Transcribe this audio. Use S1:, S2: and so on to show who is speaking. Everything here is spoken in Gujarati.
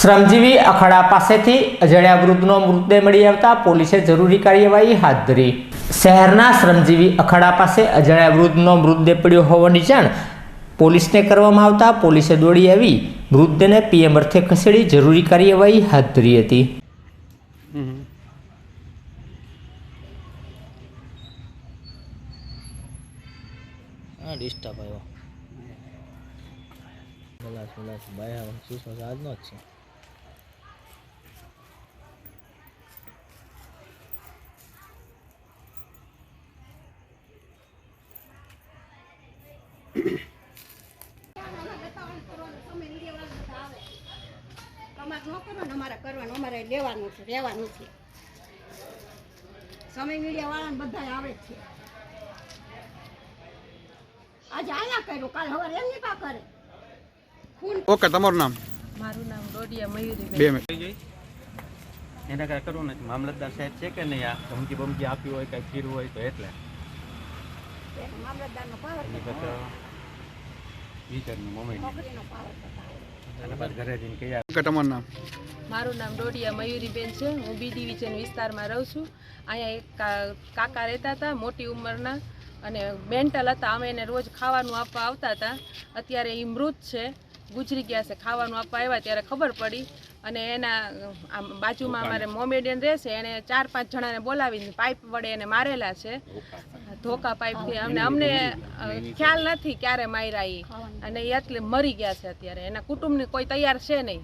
S1: શ્રમજીવી અખાડા પાસેથી અજાણ્યા વૃદ્ધનો મૃતદેહ મળી આવતા પોલીસે જરૂરી કાર્યવાહી હાથ ધરી શહેરના શ્રમજીવી અખાડા પાસે અજાણ્યા વૃદ્ધનો મૃતદેહ પડ્યો હોવાની જાણ પોલીસને કરવામાં આવતા પોલીસે દોડી આવી મૃતદેહને પીએમ અર્થે ખસેડી જરૂરી કાર્યવાહી હાથ ધરી હતી
S2: ડિસ્ટર્બ આવ્યો ગલાસ ગલાસ ભાઈ શું આજનો જ છે
S3: કરવાનું અમારે કરવાનું અમારે લેવાનું છે રહેવાનું છે સમય મીડિયા વાળાને બધા આવે જ છે આજે આયા કર્યું કાલ હવે એમની પા કરે
S4: ઓકે તમારું નામ?
S5: મારું નામ ડોડિયા મયુરી
S4: બે
S6: એને કાંઈ કરવું નથી. મામલતદાર સાહેબ છે કે નહીં? આ ધમકી બમકી આપી હોય કાંઈ ફીર હોય તો એટલે.
S3: મામલતદારનો પાવર
S6: વિચારનું મમ્મી
S4: તમારું નામ?
S5: મારું નામ ડોડિયા મયુરીબેન છે. હું બી ડિવિઝન વિસ્તારમાં રહું છું. અહીંયા એક કાકા રહેતા હતા મોટી ઉંમરના અને મેન્ટલ હતા. અમે એને રોજ ખાવાનું આપવા આવતા હતા. અત્યારે એ મૃત છે. ગુજરી ગયા છે ખાવાનું આપવા આવ્યા ત્યારે ખબર પડી અને એના આમ બાજુમાં અમારે મોમેડિયન રહેશે એણે ચાર પાંચ જણાને બોલાવીને પાઇપ વડે એને મારેલા છે. ધોકા. પાઇપથી અમને અમને ખ્યાલ નથી ક્યારે માર્યા એ અને એ એટલે મરી ગયા છે અત્યારે. એના કુટુંબની કોઈ તૈયાર છે નહીં.